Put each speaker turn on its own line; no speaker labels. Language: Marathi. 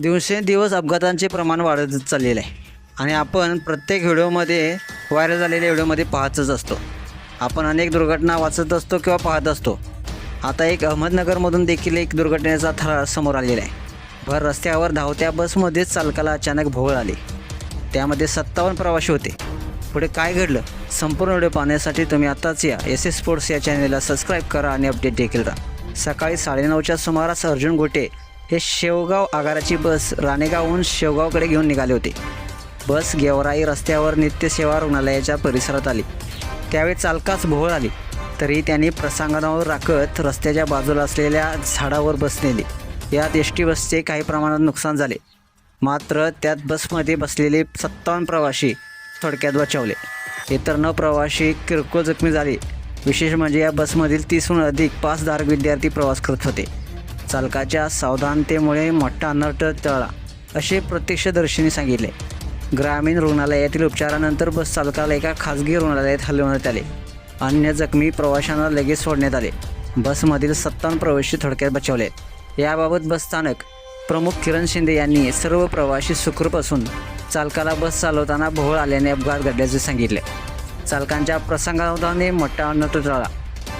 दिवसेंदिवस अपघातांचे प्रमाण वाढत चाललेलं आहे. आणि आपण प्रत्येक व्हिडिओमध्ये व्हायरल झालेल्या व्हिडिओमध्ये पाहतच असतो. आपण अनेक दुर्घटना वाचत असतो किंवा पाहत असतो. आता एक अहमदनगरमधून देखील एक दुर्घटनेचा थरार समोर आलेला आहे. भर रस्त्यावर धावत्या बसमध्येच चालकाला अचानक भोवळ आली. त्यामध्ये सत्तावन्न प्रवासी होते. पुढे काय घडलं? संपूर्ण व्हिडिओ पाहण्यासाठी तुम्ही आत्ताच या एस एस स्पोर्ट्स या चॅनेलला सबस्क्राईब करा आणि अपडेट देखील राहा सकाळी साडेनऊच्या सुमारास अर्जुन गोटे हे शेवगाव आगाराची बस राणेगावहून शेवगावकडे घेऊन निघाले होते. बस गेवराई रस्त्यावर नित्यसेवा रुग्णालयाच्या परिसरात आली. त्यावेळी चालकास भोवळ आली. तरी त्यांनी प्रसंगावर राखत रस्त्याच्या बाजूला असलेल्या झाडावर बस नेली. यात एस टी बसचे काही प्रमाणात नुकसान झाले. मात्र त्यात बसमध्ये बसलेले सत्तावन्न प्रवाशी थोडक्यात बचावले. इतर न प्रवाशी किरकोळ जखमी झाले. विशेष म्हणजे या बसमधील तीसहून अधिक पासधारक विद्यार्थी प्रवास करत होते. चालकाच्या सावधानतेमुळे मोठा अनर्थ टळला असे प्रत्यक्षदर्शींनी सांगितले. ग्रामीण रुग्णालयातील उपचारानंतर बस चालकाला एका खाजगी रुग्णालयात हलवण्यात आले. अन्य जखमी प्रवाशांना लगेच सोडण्यात आले. बसमधील सत्तावन्न प्रवासी थोडक्यात बचावले. याबाबत बस स्थानक प्रमुख किरण शिंदे यांनी सर्व प्रवाशी सुखरूप असून चालकाला बस चालवताना भोवळ आल्याने अपघात घडल्याचे सांगितले. चालकांच्या प्रसंगावधाने मोठा अनर्थ टळला.